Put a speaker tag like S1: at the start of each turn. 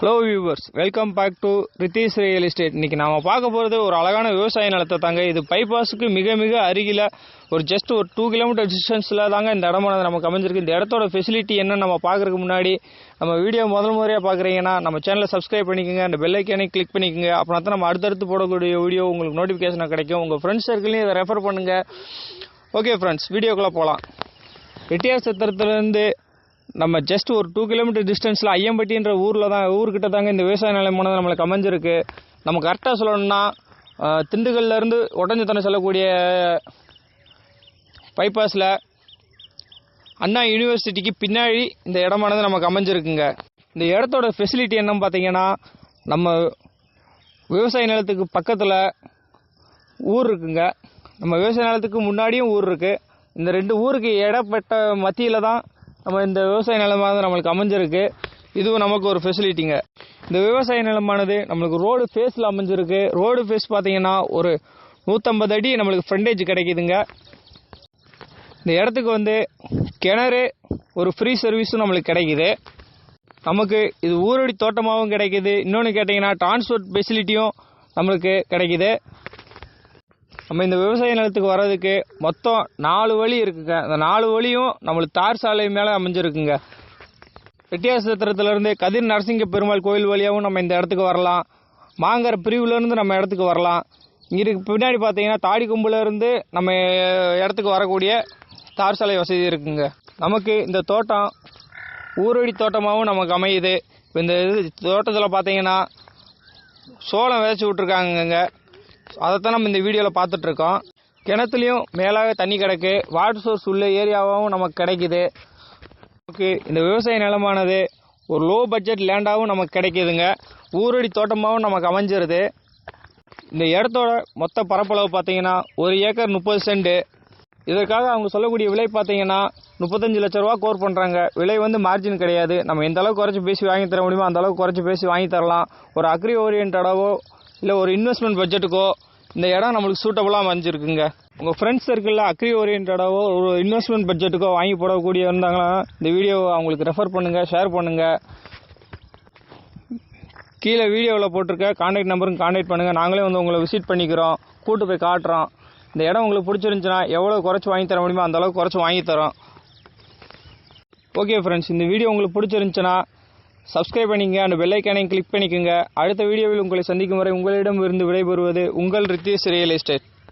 S1: Hello viewers welcome back to Rithi's real estate இன்னைக்கு நாம் பார்க்க போகிறது ஒரு அழகான விவசாய நிலத்தை தாங்க. இது பைபாஸுக்கு மிக மிக அருகில் ஒரு ஜஸ்ட் ஒரு டூ கிலோமீட்டர் டிஸ்டன்ஸில் தாங்க இந்த இடமானது நமக்கு அமைஞ்சிருக்கு. இந்த இடத்தோட ஃபெசிலிட்டி என்ன நம்ம பார்க்குறதுக்கு முன்னாடி நம்ம வீடியோ முதல் முறையாக பார்க்குறீங்கன்னா நம்ம சேனலை சப்ஸ்கிரைப் பண்ணிக்கோங்க. அந்த பெல்லைக்கானே கிளிக் பண்ணிக்கோங்க. அப்படின்னா தான் நம்ம அடுத்தடுத்து போடக்கூடிய வீடியோ உங்களுக்கு நோட்டிஃபிகேஷனாக கிடைக்கும். உங்கள் ஃப்ரெண்ட்ஸ் சர்க்கிளையும் இதை ரெஃபர் பண்ணுங்கள் ஓகே ஃப்ரெண்ட்ஸ் வீடியோக்குள்ளே போகலாம் ரெட்டியார் சத்திரத்துலேருந்து நம்ம ஜஸ்ட் ஒரு டூ கிலோமீட்டர் டிஸ்டன்ஸில் ஐயம்பட்டின்ற ஊரில் தான் ஊர்கிட்ட தாங்க இந்த விவசாய நிலையமானது நம்மளுக்கு அமைஞ்சிருக்கு நம்ம கரெக்டாக சொல்லணும்னா திண்டுக்கல்லேருந்து திண்டுக்கல்ல தனம் செல்லக்கூடிய பைபாஸில் அண்ணா யூனிவர்சிட்டிக்கு பின்னாடி இந்த இடமானது நமக்கு அமைஞ்சிருக்குங்க இந்த இடத்தோட ஃபெசிலிட்டி என்னன்னு பார்த்தீங்கன்னா நம்ம விவசாய நிலத்துக்கு பக்கத்தில் ஊர் இருக்குங்க. நம்ம விவசாய நிலத்துக்கு முன்னாடியும் ஊர் இருக்குது இந்த ரெண்டு ஊருக்கு இடப்பட்ட மத்தியில் தான் நம்ம இந்த விவசாய நிலமானது நம்மளுக்கு அமைஞ்சிருக்கு. இதுவும் நமக்கு ஒரு ஃபெசிலிட்டிங்க இந்த விவசாய நிலமானது நம்மளுக்கு ரோடு ஃபேஸில் அமைஞ்சிருக்கு. ரோடு ஃபேஸ் பார்த்தீங்கன்னா ஒரு நூற்றம்பது அடி நம்மளுக்கு ஃப்ரண்டேஜ் கிடைக்குதுங்க. இந்த இடத்துக்கு வந்து கிணறு ஒரு ஃப்ரீ சர்வீஸும் நம்மளுக்கு கிடைக்குது. நமக்கு இது ஊரடி தோட்டமாகவும் கிடைக்குது. இன்னொன்று கேட்டிங்கன்னா டிரான்ஸ்போர்ட் ஃபெசிலிட்டியும் நம்மளுக்கு கிடைக்குது. நம்ம இந்த விவசாய நிலத்துக்கு வர்றதுக்கு மொத்தம் நாலு வழி இருக்குங்க. அந்த நாலு வழியும் நம்மளுக்கு தார் சாலை மேலே அமைஞ்சிருக்குங்க. வெட்டியாசத்திரத்துலேருந்து கதிர் நரசிங்க பெருமாள் கோயில் வழியாகவும் நம்ம இந்த இடத்துக்கு வரலாம். மாங்கர பிரிவுலேருந்து நம்ம இடத்துக்கு வரலாம். இங்கே பின்னாடி பார்த்தீங்கன்னா தாடிக்கொம்புலேருந்து நம்ம இடத்துக்கு வரக்கூடிய தார் சாலை வசதி இருக்குங்க. நமக்கு இந்த தோட்டம் ஊரடி தோட்டமாகவும் நமக்கு அமையுது. இப்போ இந்த இது தோட்டத்தில் பார்த்தீங்கன்னா சோளம் விதைச்சி விட்ருக்காங்கங்க அதைத்தான் நம்ம இந்த வீடியோவில் பார்த்துட்ருக்கோம். கிணத்துலையும் மேலாக தண்ணி கிடக்கு. வாட்டர் சோர்ஸ் உள்ள ஏரியாவாகவும் நமக்கு கிடைக்குது. நமக்கு இந்த விவசாய நிலமானது ஒரு லோ பட்ஜெட் லேண்டாகவும் நமக்கு கிடைக்கிதுங்க. ஊரடி தோட்டமாகவும் நமக்கு அமைஞ்சிருது. இந்த இடத்தோட மொத்த பரப்பளவு பார்த்தீங்கன்னா ஒரு ஏக்கர் முப்பது சென்ட். இதற்காக அவங்க சொல்லக்கூடிய விலை பார்த்தீங்கன்னா முப்பத்தஞ்சு லட்ச ரூபா கோர் பண்ணுறாங்க விலை வந்து மார்ஜின் கிடையாது. நம்ம எந்த அளவுக்கு குறைச்சி பேசி வாங்கி தர முடியுமோ அந்த அளவுக்கு குறைச்சி பேசி வாங்கி தரலாம். ஒரு அக்ரி ஓரியன்டாவோ இல்லை ஒரு இன்வெஸ்ட்மெண்ட் பட்ஜெட்டுக்கோ இந்த இடம் நம்மளுக்கு சூட்டபுளாக அமைஞ்சிருக்குங்க. உங்கள் ஃப்ரெண்ட்ஸ் சர்க்கிளில் அக்ரி ஓரியன்டாவோ ஒரு இன்வெஸ்ட்மெண்ட் பட்ஜெட்டுக்கோ வாங்கி போடக்கூடிய இருந்தாங்கன்னா இந்த வீடியோவை அவங்களுக்கு ரெஃபர் பண்ணுங்கள் ஷேர் பண்ணுங்கள் கீழே வீடியோவில் போட்டிருக்க கான்டாக்ட் நம்பருக்கு கான்டாக்ட் பண்ணுங்கள் நாங்களே வந்து உங்களை விசிட் பண்ணிக்கிறோம். கூட்டு போய் காட்டுறோம். இந்த இடம் உங்களுக்கு பிடிச்சிருந்துச்சுன்னா எவ்வளோ குறைச்சி வாங்கி தர முடியுமோ அந்தளவுக்கு குறைச்சி வாங்கி தரோம். ஓகே ஃப்ரெண்ட்ஸ் இந்த வீடியோ உங்களுக்கு பிடிச்சிருந்துச்சுன்னா சப்ஸ்கிரைப் பண்ணிக்கங்க அந்த பெல்லைக்கானையும் கிளிக் பண்ணிக்கோங்க. அடுத்த வீடியோவில் உங்களை சந்திக்கும் வரை உங்களிடம் இருந்து விடைபெறுவது உங்கள் ரித்தீஷ் ரியல் எஸ்டேட்.